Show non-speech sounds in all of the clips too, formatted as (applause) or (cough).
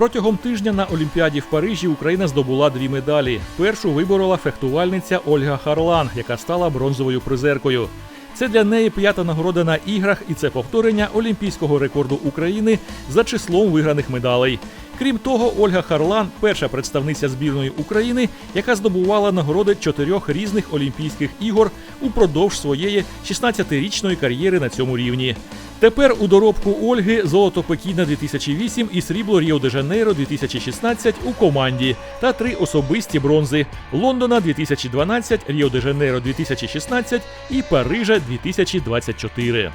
Протягом тижня на Олімпіаді в Парижі Україна здобула дві медалі. Першу виборола фехтувальниця Ольга Харлан, яка стала бронзовою призеркою. Це для неї п'ята нагорода на іграх, і це повторення олімпійського рекорду України за числом виграних медалей. Крім того, Ольга Харлан перша представниця збірної України, яка здобувала нагороди чотирьох різних олімпійських ігор упродовж своєї 16-річної кар'єри на цьому рівні. Тепер у доробку Ольги золото Пекіна 2008 і срібло Ріо де Жанейро 2016 у команді та три особисті бронзи Лондона 2012, Ріо де Жанейро 2016 і Парижа 2024.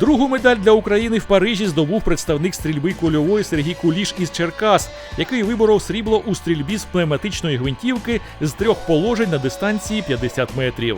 Другу медаль для України в Парижі здобув представник стрільби кульової Сергій Куліш із Черкас, який виборов срібло у стрільбі з пневматичної гвинтівки з трьох положень на дистанції 50 метрів.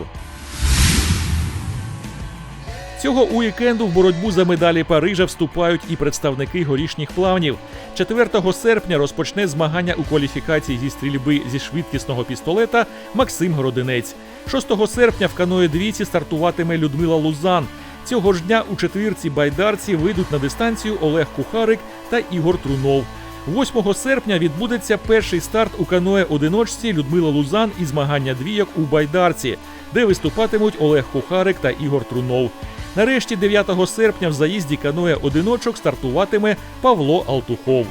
Цього уікенду в боротьбу за медалі Парижа вступають і представники горішніх плавнів. 4 серпня розпочне змагання у кваліфікації зі стрільби зі швидкісного пістолета Максим Городинець. 6 серпня в каної двійці стартуватиме Людмила Лузан. Цього ж дня у четвірці байдарці вийдуть на дистанцію Олег Кухарик та Ігор Трунов. 8 серпня відбудеться перший старт у каное одиночці Людмила Лузан і змагання двійок у байдарці, де виступатимуть Олег Кухарик та Ігор Трунов. Нарешті 9 серпня в заїзді каное одиночок стартуватиме Павло Алтухов.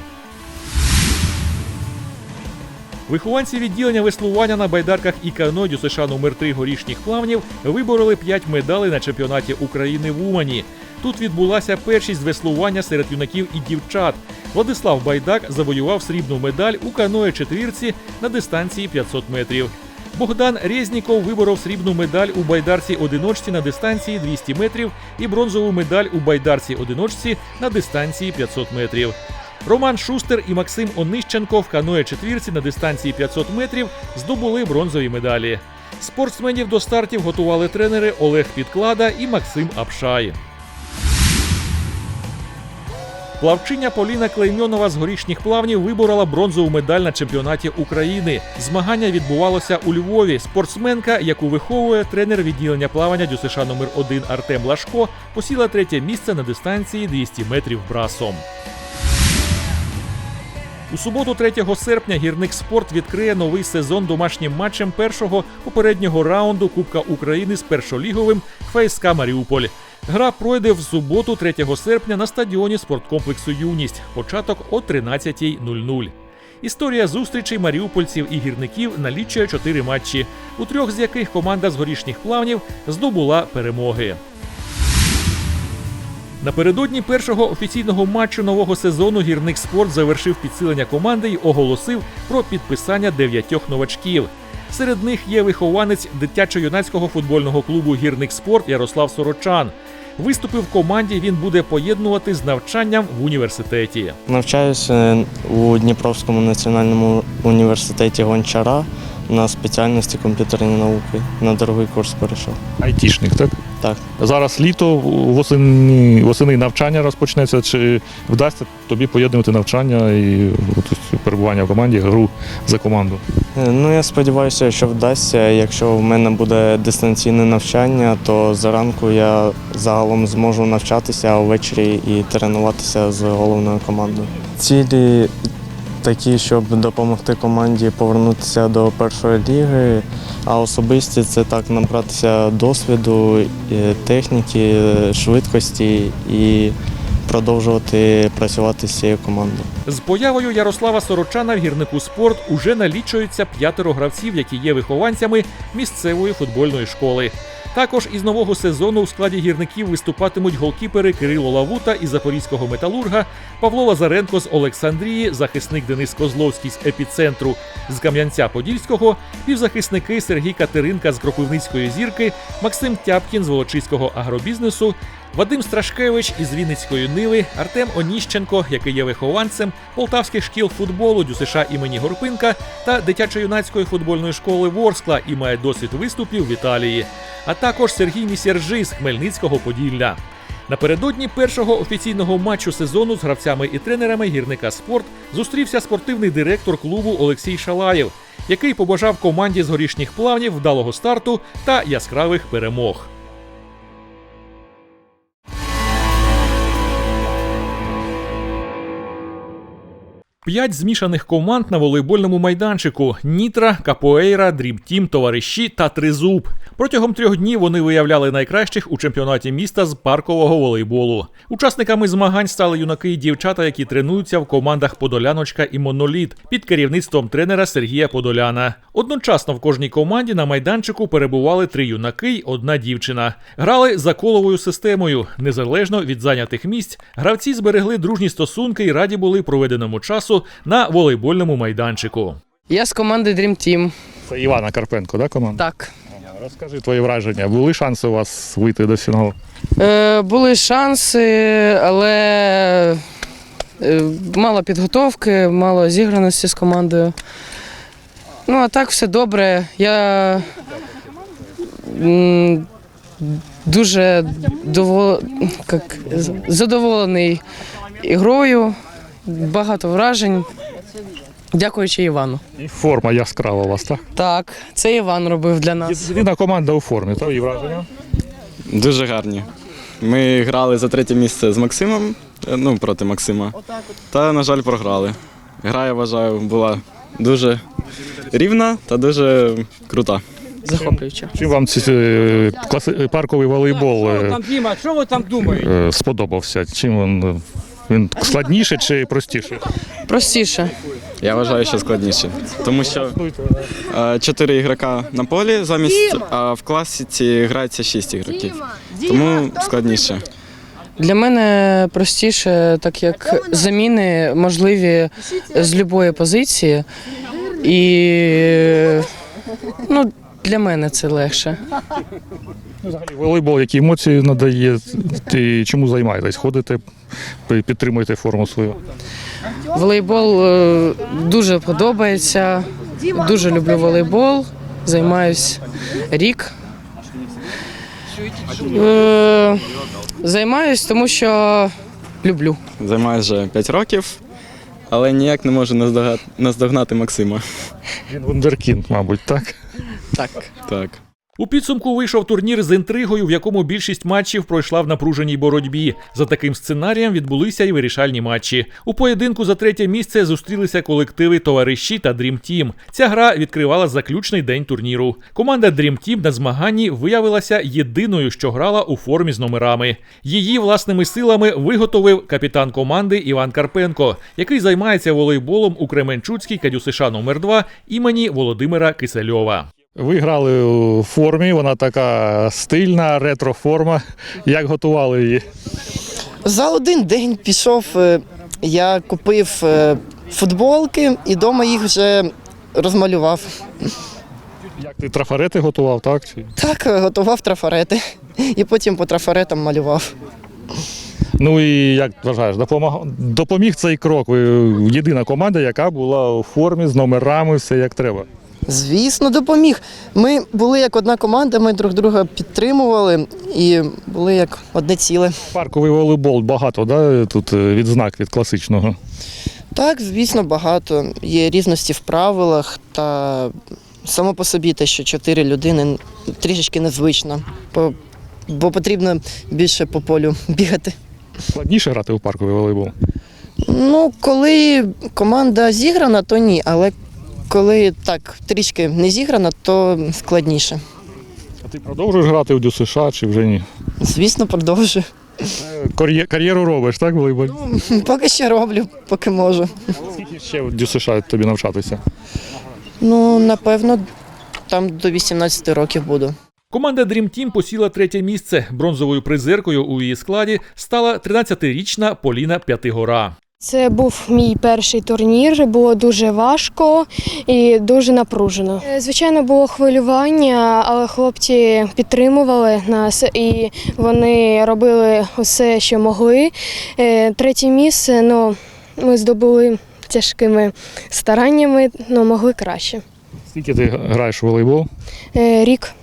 Вихованці відділення веслування на байдарках і каноді США номер 3 горішніх плавнів вибороли 5 медалей на чемпіонаті України в Умані. Тут відбулася першість веслування серед юнаків і дівчат. Владислав Байдак завоював срібну медаль у каное четвірці на дистанції 500 метрів. Богдан Резніков виборов срібну медаль у байдарці одиночці на дистанції 200 метрів і бронзову медаль у байдарці одиночці на дистанції 500 метрів. Роман Шустер і Максим Онищенко в каное четвірці на дистанції 500 метрів здобули бронзові медалі. Спортсменів до стартів готували тренери Олег Підклада і Максим Апшай. Плавчиня Поліна Клеймьонова з горішніх плавнів виборола бронзову медаль на чемпіонаті України. Змагання відбувалося у Львові. Спортсменка, яку виховує тренер відділення плавання ДЮСШ номер 1 Артем Лашко, посіла третє місце на дистанції 200 метрів брасом. У суботу, 3 серпня, гірник спорт відкриє новий сезон домашнім матчем першого попереднього раунду Кубка України з першоліговим ФСК Маріуполь. Гра пройде в суботу, 3 серпня, на стадіоні спорткомплексу Юність. Початок о 13.00. Історія зустрічей маріупольців і гірників налічує чотири матчі, у трьох з яких команда з горішніх плавнів здобула перемоги. Напередодні першого офіційного матчу нового сезону гірник спорт завершив підсилення команди і оголосив про підписання дев'ятьох новачків. Серед них є вихованець дитячо-юнацького футбольного клубу Гірник спорт Ярослав Сорочан. Виступи в команді він буде поєднувати з навчанням в університеті. Навчаюся у Дніпровському національному університеті Гончара на спеціальності комп'ютерні науки. На другий курс перейшов. Айтішник, так? Так. Зараз літо, восени, восени навчання розпочнеться. Чи вдасться тобі поєднувати навчання і от, перебування в команді, гру за команду? Е, Ну, я сподіваюся, що вдасться. Якщо в мене буде дистанційне навчання, то зранку я загалом зможу навчатися, а ввечері і тренуватися з головною командою. Цілі такі, щоб допомогти команді повернутися до першої ліги, а особисті це так набратися досвіду, е, техніки, швидкості і продовжувати працювати з цією командою. З появою Ярослава Сорочана в гірнику спорт уже налічується п'ятеро гравців, які є вихованцями місцевої футбольної школи. Також із нового сезону у складі гірників виступатимуть голкіпери Кирило Лавута із запорізького металурга, Павло Лазаренко з Олександрії, захисник Денис Козловський з епіцентру з Кам'янця-Подільського, півзахисники Сергій Катеринка з Кропивницької зірки, Максим Тяпкін з Волочиського агробізнесу, Вадим Страшкевич із Вінницької Ниви, Артем Оніщенко, який є вихованцем полтавських шкіл футболу ДЮСШ імені Горпинка та дитячо-юнацької футбольної школи Ворскла і має досвід виступів в Італії, а також Сергій Місержи з Хмельницького Поділля. Напередодні першого офіційного матчу сезону з гравцями і тренерами гірника спорт зустрівся спортивний директор клубу Олексій Шалаєв, який побажав команді з горішніх плавнів вдалого старту та яскравих перемог. П'ять змішаних команд на волейбольному майданчику: Нітра, Капоейра, Дрімтім, Товариші та Тризуб. Протягом трьох днів вони виявляли найкращих у чемпіонаті міста з паркового волейболу. Учасниками змагань стали юнаки і дівчата, які тренуються в командах Подоляночка і Моноліт під керівництвом тренера Сергія Подоляна. Одночасно в кожній команді на майданчику перебували три юнаки й одна дівчина. Грали за коловою системою. Незалежно від зайнятих місць, гравці зберегли дружні стосунки і раді були проведеному часу на волейбольному майданчику. Я з команди Dream Team. Це Івана Карпенко, да, команда? Так. Розкажи твої враження. Були шанси у вас вийти до фіналу? Е, були шанси, але е, мало підготовки, мало зіграності з командою. Ну, а так все добре. Я м, дуже дово- як, задоволений ігрою, багато вражень. Дякуючи Івану. І форма яскрава у вас, так? Так, це Іван робив для нас. Єдина команда у формі, так? І враження? Дуже гарні. Ми грали за третє місце з Максимом, е, ну проти Максима. Та, на жаль, програли. Гра, я вважаю, була дуже рівна та дуже крута. Захоплююча. Чим вам ці, е, класи... парковий волейбол Що ви е, там, Діма, що ви там думаєте? е, сподобався? Чим він, він складніше чи простіше? Простіше. Я вважаю, що складніше. Тому що е, чотири ігрока на полі замість, а в класиці грається шість ігроків. Тому складніше. Для мене простіше, так як заміни можливі з будь-якої позиції. І ну, для мене це легше. Взагалі, волейбол, які емоції надає? Ти чому займаєтесь? Ходите, підтримуєте форму свою? Волейбол е, дуже подобається. Дуже люблю волейбол. Займаюсь рік. Е, Займаюсь, тому що люблю. Займаюся вже 5 років, але ніяк не можу наздогнати Максима. Він вундеркінд, мабуть, так? Так. Так. У підсумку вийшов турнір з інтригою, в якому більшість матчів пройшла в напруженій боротьбі. За таким сценарієм відбулися і вирішальні матчі. У поєдинку за третє місце зустрілися колективи товариші та Dream Team. Ця гра відкривала заключний день турніру. Команда Dream Team на змаганні виявилася єдиною, що грала у формі з номерами. Її власними силами виготовив капітан команди Іван Карпенко, який займається волейболом у Кременчуцькій КДЮСШ номер 2 імені Володимира Кисельова. Ви грали у формі, вона така стильна, ретро-форма. Як готували її? За один день пішов, е, я купив е, футболки і вдома їх вже розмалював. Як ти трафарети готував, так? Так, готував трафарети. І потім по трафаретам малював. Ну і як вважаєш, допомог... допоміг цей крок? Єдина команда, яка була у формі з номерами, все як треба. Звісно, допоміг. Ми були як одна команда, ми друг друга підтримували і були як одне ціле. Парковий волейбол багато, да? тут е, відзнак від класичного. Так, звісно, багато. Є різності в правилах та само по собі те, що чотири людини трішечки незвично, бо, бо потрібно більше по полю (laughs) бігати. Складніше грати у парковий волейбол. Ну, коли команда зіграна, то ні. Але коли так трішки не зіграна, то складніше. А ти продовжуєш грати у ДЮСШ чи вже ні? Звісно, продовжую. Кар'є- Кар'єру робиш, так, волейболь? Поки ще роблю, поки можу. Скільки ще у ДЮСШ тобі навчатися? Ну, напевно, там до 18 років буду. Команда Dream Team посіла третє місце. Бронзовою призеркою у її складі стала 13-річна Поліна П'ятигора. Це був мій перший турнір. Було дуже важко і дуже напружено. Е, Звичайно, було хвилювання, але хлопці підтримували нас і вони робили усе, що могли. Е, Третє місце ну, ми здобули тяжкими стараннями, але могли краще. Скільки ти граєш у волейбол? Е, Рік.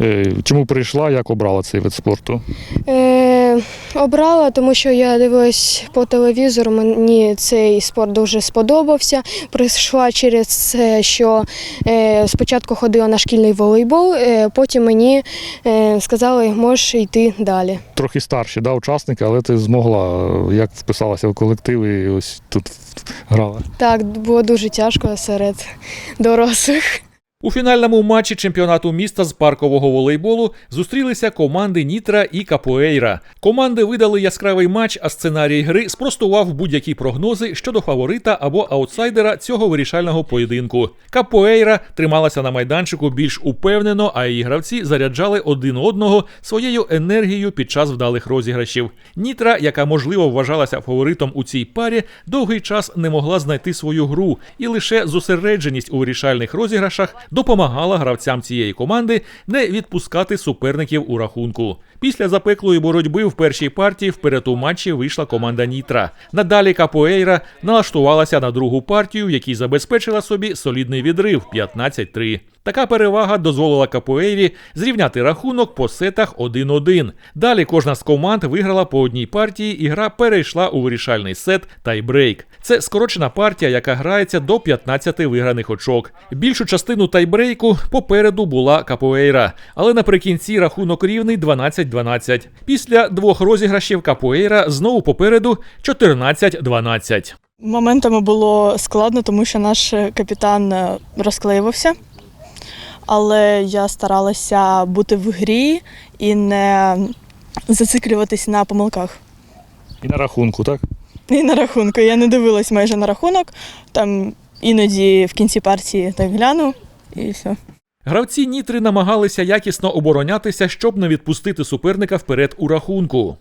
Е, Чому прийшла, як обрала цей вид спорту? Е, обрала, тому що я дивилась по телевізору. Мені цей спорт дуже сподобався. Прийшла через це, що е, спочатку ходила на шкільний волейбол, е, потім мені е, сказали, можеш йти далі. Трохи старші да, учасники, але ти змогла, як вписалася в колектив і ось тут грала. Так, було дуже тяжко серед дорослих. У фінальному матчі чемпіонату міста з паркового волейболу зустрілися команди Нітра і Капоейра. Команди видали яскравий матч, а сценарій гри спростував будь-які прогнози щодо фаворита або аутсайдера цього вирішального поєдинку. Капоейра трималася на майданчику більш упевнено, а її гравці заряджали один одного своєю енергією під час вдалих розіграшів. Нітра, яка можливо вважалася фаворитом у цій парі, довгий час не могла знайти свою гру, і лише зосередженість у вирішальних розіграшах допомагала гравцям цієї команди не відпускати суперників у рахунку. Після запеклої боротьби в першій партії вперед у матчі вийшла команда Нітра. Надалі Капоейра налаштувалася на другу партію, в якій забезпечила собі солідний відрив 15-3. Така перевага дозволила Капоейрі зрівняти рахунок по сетах 1-1. Далі кожна з команд виграла по одній партії, і гра перейшла у вирішальний сет тайбрейк. Це скорочена партія, яка грається до 15 виграних очок. Більшу частину тайбрейку попереду була Капоейра, але наприкінці рахунок рівний 12-12. Після двох розіграшів Капоейра знову попереду 14-12. Моментами було складно, тому що наш капітан е, розклеювався. Але я старалася бути в грі і не зациклюватись на помилках. І на рахунку, так? І на рахунку. Я не дивилась майже на рахунок. Там іноді в кінці партії так гляну і все. Гравці Нітри намагалися якісно оборонятися, щоб не відпустити суперника вперед у рахунку.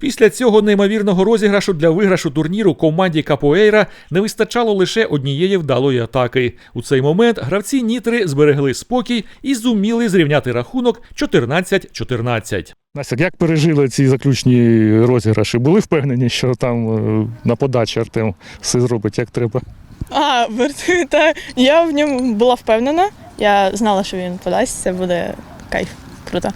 Після цього неймовірного розіграшу для виграшу турніру команді Капоейра не вистачало лише однієї вдалої атаки. У цей момент гравці Нітри зберегли спокій і зуміли зрівняти рахунок 14-14. Настя, як пережили ці заключні розіграші? Були впевнені, що там е, на подачі Артем все зробить як треба? А, (laughs) та я в ньому була впевнена. Я знала, що він подасть, це буде кайф. Круто.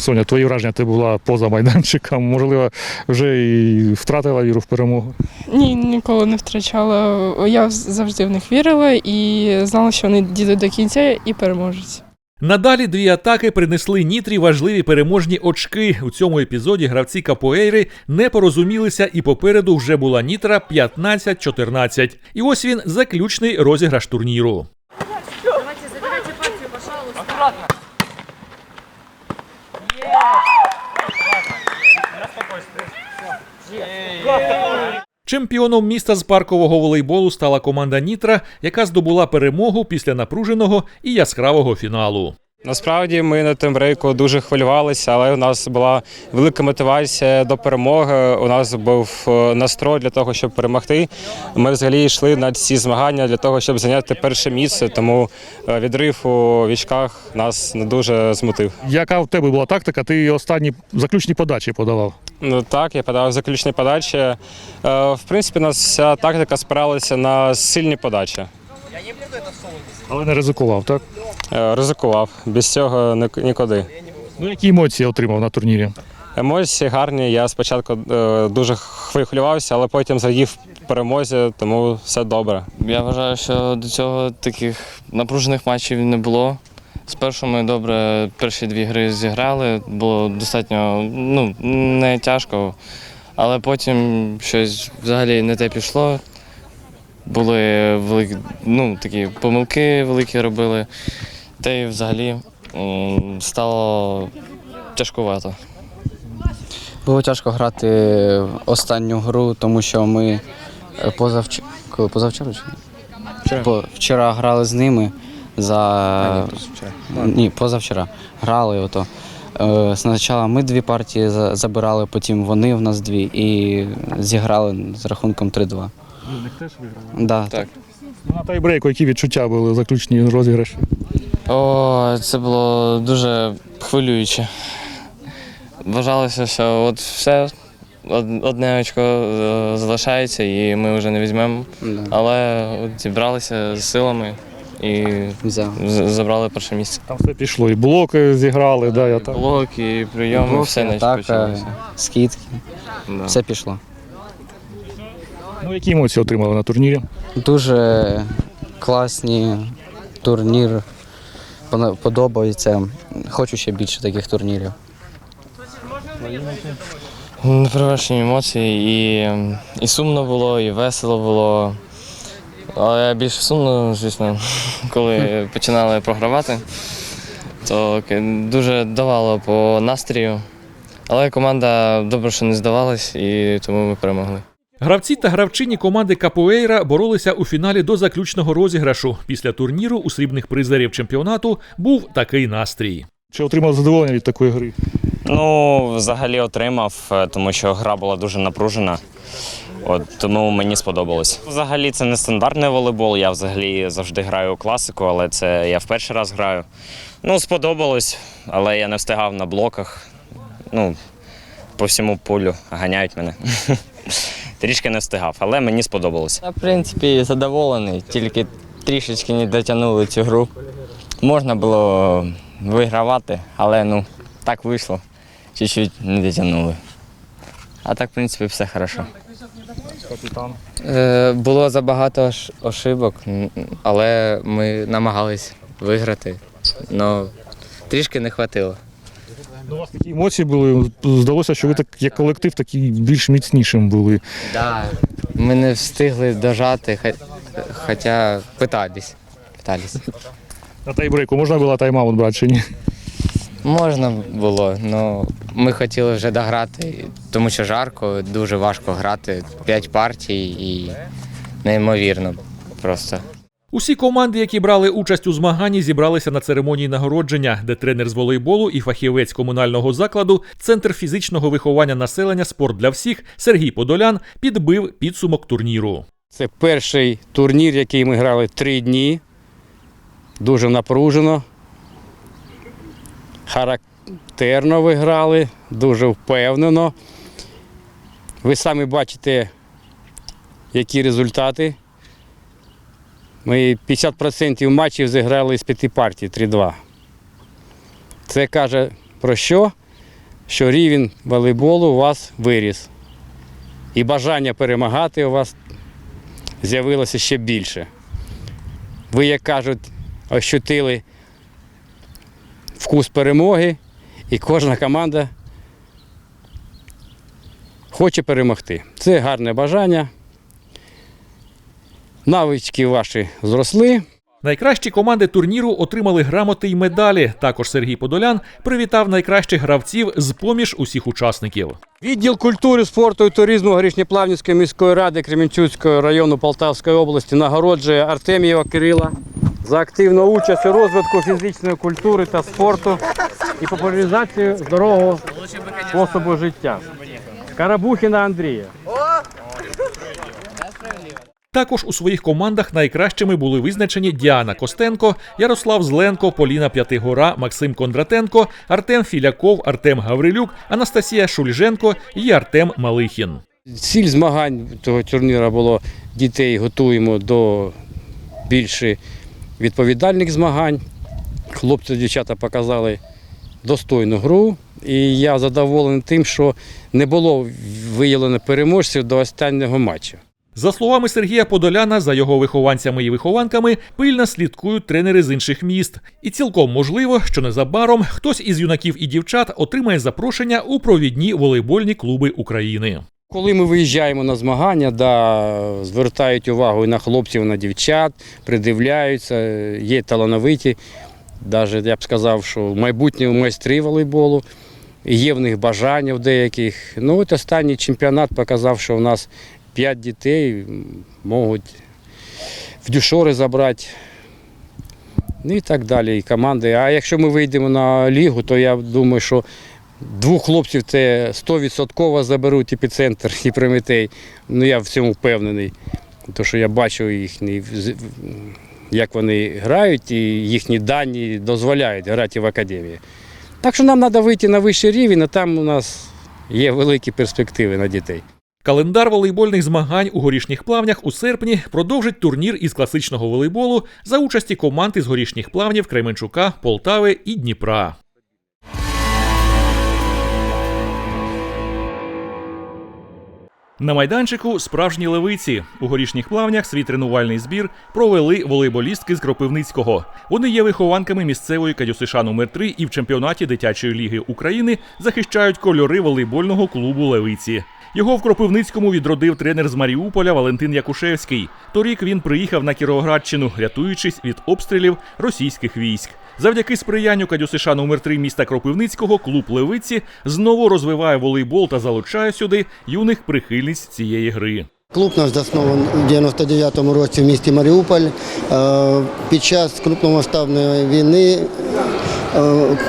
Соня, твої враження ти була поза майданчиком, можливо, вже і втратила віру в перемогу. Ні, ніколи не втрачала. Я завжди в них вірила і знала, що вони дійдуть до кінця і переможуть. Надалі дві атаки принесли Нітрі важливі переможні очки. У цьому епізоді гравці Капоейри не порозумілися, і попереду вже була Нітра 15-14. І ось він заключний розіграш турніру. Чемпіоном міста з паркового волейболу стала команда Нітра, яка здобула перемогу після напруженого і яскравого фіналу. Насправді ми на тимбрейку дуже хвилювалися, але у нас була велика мотивація до перемоги. У нас був е, настрой для того, щоб перемогти. Ми взагалі йшли на ці змагання для того, щоб зайняти перше місце. Тому е, відрив у вічках нас не дуже змутив. Яка в тебе була тактика? Ти останні заключні подачі подавав. Ну так, я подав заключні подачі. Е, В принципі, у нас вся тактика спиралася на сильні подачі. Але не ризикував, так? Е, Ризикував без цього нікуди. Ну, які емоції отримав на турнірі? Емоції гарні. Я спочатку е, дуже хвилювався, але потім зрадів перемозі, тому все добре. Я вважаю, що до цього таких напружених матчів не було. Спершу ми добре перші дві гри зіграли, було достатньо ну, не тяжко, але потім щось взагалі не те пішло. Були великі, ну, такі помилки великі робили, та й взагалі стало тяжкувато. Було тяжко грати останню гру, тому що ми е, позавч... коли позавчора чи ні? Вчора. По... вчора грали з ними за ні, позавчора грали ото. Е, Спочатку ми дві партії забирали, потім вони в нас дві і зіграли з рахунком 3-2. Ви теж виграли? Да, Так. На тайбрейку які відчуття були заключні розіграші? О, це було дуже хвилююче. Вважалося, що от все, од- одне очко е, залишається і ми вже не візьмемо. Да. Але от зібралися з силами і Взяв. з- забрали перше місце. Там все пішло. І блоки зіграли, да, я так. Блок і прийоми, Блоки, все наче атака, почалося. скидки. Да. Все пішло. Ну, які емоції отримали на турнірі? Дуже класні турнір. Подобається. Хочу ще більше таких турнірів. Неперевершені емоції, і, і сумно було, і весело було. Але більше сумно, звісно, (laughs) коли починали програвати, то дуже давало по настрію. Але команда добре, що не здавалась, і тому ми перемогли. Гравці та гравчині команди Капуейра боролися у фіналі до заключного розіграшу. Після турніру у срібних призерів чемпіонату був такий настрій. Чи отримали задоволення від такої гри? Ну, взагалі отримав, е, тому що гра була дуже напружена. От, тому мені сподобалось. Взагалі це не стандартний волейбол. Я взагалі завжди граю у класику, але це я в перший раз граю. Ну, сподобалось, але я не встигав на блоках. Ну, по всьому полю ганяють мене. (laughs) Трішки не встигав, але мені сподобалось. Я, в принципі, задоволений, тільки трішечки не дотягнули цю гру. Можна було вигравати, але ну, так вийшло. Чуть-чуть не дотягнули. А так, в принципі, все хорошо. Капітан. Е, було забагато ош- ошибок, м, але ми намагались виграти. але трішки не хватило. Ну, у вас такі емоції були. Здалося, що ви так як колектив такий більш міцнішим були. Да. Ми не встигли дожати, хо- хоча питались. питались. На тайбрейку можна було тайм-аут брати чи ні? Можна було, але ми хотіли вже дограти, тому що жарко, дуже важко грати. П'ять партій і неймовірно просто. Усі команди, які брали участь у змаганні, зібралися на церемонії нагородження, де тренер з волейболу і фахівець комунального закладу, центр фізичного виховання населення Спорт для всіх Сергій Подолян підбив підсумок турніру. Це перший турнір, який ми грали три дні. Дуже напружено. Характерно ви грали, дуже впевнено. Ви самі бачите, які результати. Ми 50% матчів зіграли з п'яти партій 3-2. Це каже про що? Що рівень волейболу у вас виріс. І бажання перемагати у вас з'явилося ще більше. Ви, як кажуть, ощутили вкус перемоги, і кожна команда хоче перемогти. Це гарне бажання. Навички ваші зросли. Найкращі команди турніру отримали грамоти й медалі. Також Сергій Подолян привітав найкращих гравців з поміж усіх учасників. Відділ культури, спорту і туризму Горішньоплавнівської міської ради Кременчуцького району Полтавської області нагороджує Артемієва Кирила за активну участь у розвитку фізичної культури та спорту і популяризацію здорового способу життя. Карабухіна Андрія. Також у своїх командах найкращими були визначені Діана Костенко, Ярослав Зленко, Поліна П'ятигора, Максим Кондратенко, Артем Філяков, Артем Гаврилюк, Анастасія Шульженко і Артем Малихін. Ціль змагань того турніру було дітей готуємо до більш відповідальних змагань. Хлопці дівчата показали достойну гру. І я задоволений тим, що не було виявлено переможців до останнього матчу. За словами Сергія Подоляна, за його вихованцями і вихованками пильно слідкують тренери з інших міст. І цілком можливо, що незабаром хтось із юнаків і дівчат отримає запрошення у провідні волейбольні клуби України. Коли ми виїжджаємо на змагання, да, звертають увагу і на хлопців, і на дівчат, придивляються, є талановиті. Навіть я б сказав, що майбутні майстри волейболу, є в них бажання в деяких. Ну от останній чемпіонат показав, що у нас п'ять дітей можуть в дюшори забрати. Ну і так далі, і команди. А якщо ми вийдемо на лігу, то я думаю, що Двох хлопців це 100% заберуть епіцентр і Прометей. Ну я в цьому впевнений. Тому що я бачу їхні, як вони грають, і їхні дані дозволяють грати в академії. Так що нам треба вийти на вищий рівень, а там у нас є великі перспективи на дітей. Календар волейбольних змагань у горішніх плавнях у серпні продовжить турнір із класичного волейболу за участі команд із горішніх плавнів Кременчука, Полтави і Дніпра. На майданчику справжні левиці. У горішніх плавнях свій тренувальний збір провели волейболістки з Кропивницького. Вони є вихованками місцевої КДЮСШ номер 3 і в чемпіонаті дитячої ліги України захищають кольори волейбольного клубу Левиці. Його в Кропивницькому відродив тренер з Маріуполя Валентин Якушевський. Торік він приїхав на Кіровоградщину, рятуючись від обстрілів російських військ. Завдяки сприянню КДЮСШ номер 3 міста Кропивницького клуб Левиці знову розвиває волейбол та залучає сюди юних прихильниць цієї гри. Клуб наш заснований у 99-му році в місті Маріуполь. Е, Під час крупномасштабної війни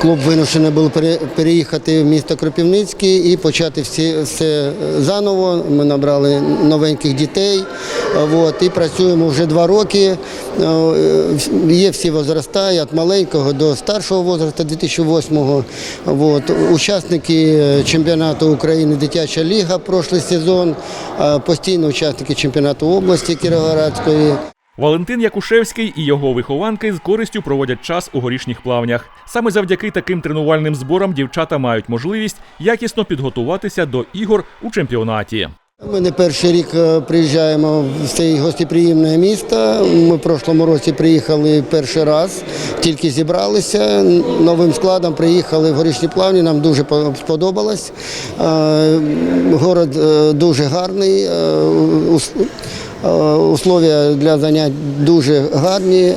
клуб вимушений був переїхати в місто Кропивницький і почати всі, все заново. Ми набрали новеньких дітей е, от, і працюємо вже два роки. Е, Є всі возраста, від маленького до старшого возрасту 2008-го. Учасники е, чемпіонату України Дитяча ліга прошлий сезон, е, постійно учасники чемпіонату області Кіровоградської. Валентин Якушевський і його вихованки з користю проводять час у горішніх плавнях. Саме завдяки таким тренувальним зборам дівчата мають можливість якісно підготуватися до ігор у чемпіонаті. Ми не перший рік е, приїжджаємо в це гостеприємне місто. Ми в прошлому році приїхали перший раз, тільки зібралися. Новим складом приїхали в горішні плавні. Нам дуже сподобалось. Е, Город е, дуже гарний. Е, ус- Условия для занять дуже гарні, е,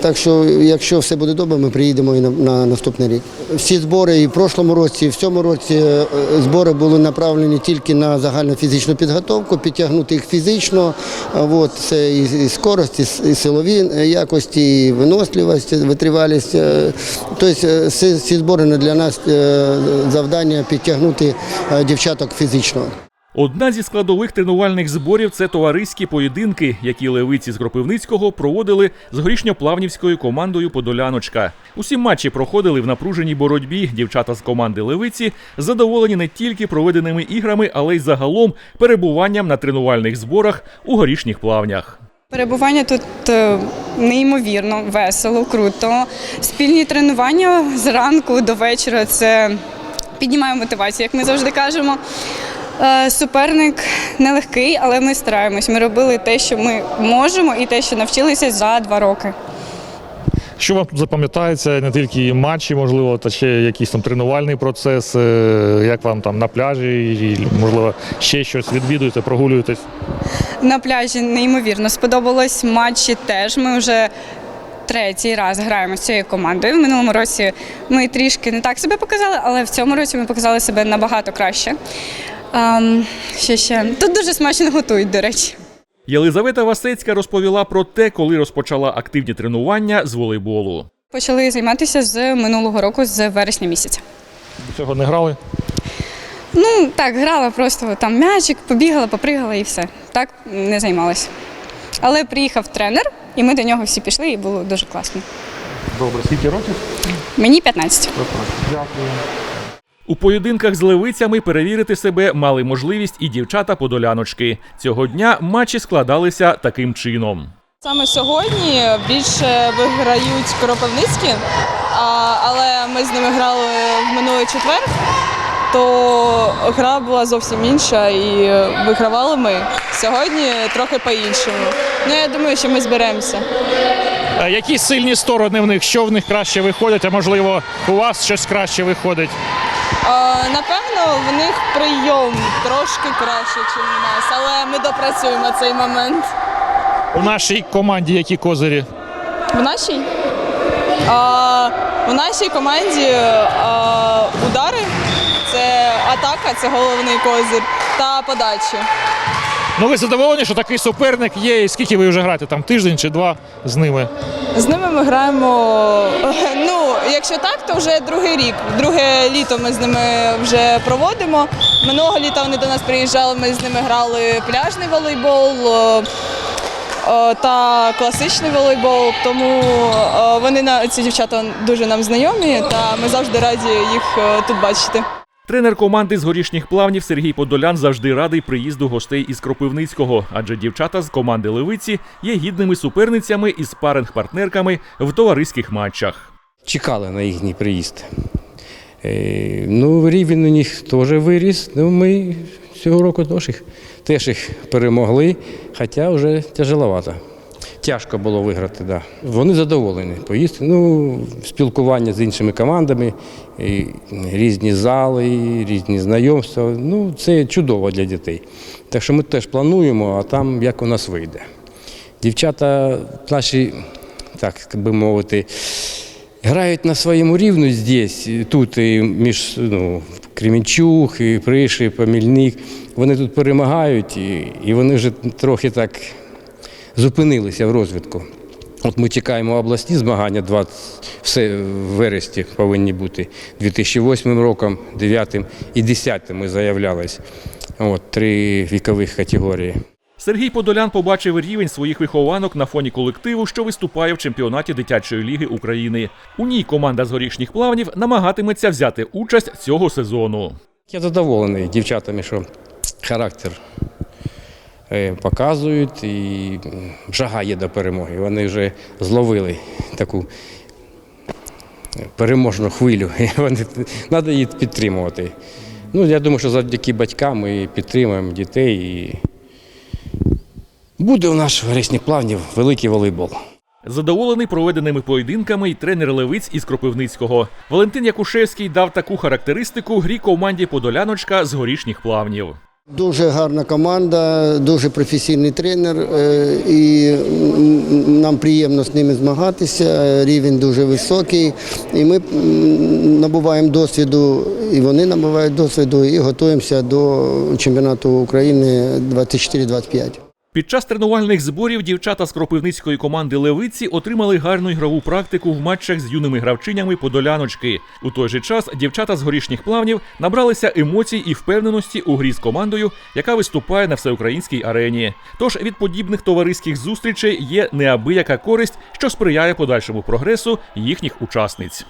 так що, якщо все буде добре, ми приїдемо і на, на наступний рік. Всі збори і в прошлому році, і в цьому році е, збори були направлені тільки на загальну фізичну підготовку, підтягнути їх фізично. От, це і, скорость, і, силові якості, і виносливість, витривалість. Тобто ці збори для нас завдання підтягнути дівчаток фізично. Одна зі складових тренувальних зборів це товариські поєдинки, які левиці з Кропивницького проводили з горішньоплавнівською командою Подоляночка. Усі матчі проходили в напруженій боротьбі. Дівчата з команди Левиці задоволені не тільки проведеними іграми, але й загалом перебуванням на тренувальних зборах у горішніх плавнях. Перебування тут е, неймовірно, весело, круто. Спільні тренування зранку до вечора це піднімає мотивацію, як ми завжди кажемо. Е, Суперник нелегкий, але ми стараємось. Ми робили те, що ми можемо, і те, що навчилися за два роки. Що вам запам'ятається, не тільки матчі, можливо, та ще якийсь там тренувальний процес, е, як вам там на пляжі, і, можливо, ще щось відвідуєте, прогулюєтесь. На пляжі неймовірно сподобалось. Матчі теж. Ми вже третій раз граємо з цією командою. В минулому році ми трішки не так себе показали, але в цьому році ми показали себе набагато краще. Ем, що ще? Тут дуже смачно готують, до речі. Єлизавета Васецька розповіла про те, коли розпочала активні тренування з волейболу. Почали займатися з минулого року, з вересня місяця. До цього не грали? Ну так, грала просто там м'ячик, побігала, попригала і все. Так не займалася. Але приїхав тренер, і ми до нього всі пішли, і було дуже класно. Добре, скільки років? Мені 15. Дякую. У поєдинках з левицями перевірити себе мали можливість і дівчата-подоляночки. Цього дня матчі складалися таким чином. Саме сьогодні більше виграють Кропивницькі, але ми з ними грали в минулий четвер, то гра була зовсім інша і вигравали ми. Сьогодні трохи по-іншому. Ну, я думаю, що ми зберемося. Які сильні сторони в них? Що в них краще виходить, а можливо, у вас щось краще виходить? А, напевно, в них прийом трошки краще, ніж у нас, але ми допрацюємо цей момент. У нашій команді які козирі? В нашій? А, у нашій команді а, удари це атака, це головний козир, та подачі. Ну ви задоволені, що такий суперник є, і скільки ви вже граєте? Там тиждень чи два з ними? З ними ми граємо. (laughs) Ну, якщо так, то вже другий рік. Друге літо ми з ними вже проводимо. Минулого літа вони до нас приїжджали, ми з ними грали пляжний волейбол. Та класичний волейбол, тому вони на ці дівчата дуже нам знайомі, та ми завжди раді їх тут бачити. Тренер команди з горішніх плавнів Сергій Подолян завжди радий приїзду гостей із Кропивницького, адже дівчата з команди Левиці є гідними суперницями і спаринг-партнерками в товариських матчах. Чекали на їхній приїзд. Е, ну, рівень у них теж виріс. Ну, ми цього року теж їх, теж їх перемогли, хоча вже тяжеловато. Тяжко було виграти, да. Вони задоволені поїздки. Ну, спілкування з іншими командами, і різні зали, різні знайомства. Ну, це чудово для дітей. Так що ми теж плануємо, а там як у нас вийде. Дівчата наші, так би мовити, грають на своєму рівні здесь, тут і між ну, Кремінчук, і Приши, Помільник. Вони тут перемагають, і, і вони вже трохи так зупинилися в розвитку. От ми чекаємо обласні змагання, 20, все в вересні повинні бути 2008 роком, 2009 і 2010 ми заявлялись. От, три вікових категорії. Сергій Подолян побачив рівень своїх вихованок на фоні колективу, що виступає в чемпіонаті дитячої ліги України. У ній команда з горішніх плавнів намагатиметься взяти участь цього сезону. Я задоволений дівчатами, що характер показують і жага є до перемоги. Вони вже зловили таку е, переможну хвилю. (laughs) Вони, треба її підтримувати. Ну, я думаю, що завдяки батькам ми підтримуємо дітей і буде у нас в плавнів великий волейбол. Задоволений проведеними поєдинками й тренер Левиць із Кропивницького. Валентин Якушевський дав таку характеристику грі команді Подоляночка з горішніх плавнів. Дуже гарна команда, дуже професійний тренер, е, і нам приємно з ними змагатися. Рівень дуже високий. І ми набуваємо досвіду, і вони набувають досвіду, і готуємося до чемпіонату України 24-25. Під час тренувальних зборів дівчата з кропивницької команди Левиці отримали гарну ігрову практику в матчах з юними гравчинями Подоляночки. У той же час дівчата з горішніх плавнів набралися емоцій і впевненості у грі з командою, яка виступає на всеукраїнській арені. Тож від подібних товариських зустрічей є неабияка користь, що сприяє подальшому прогресу їхніх учасниць.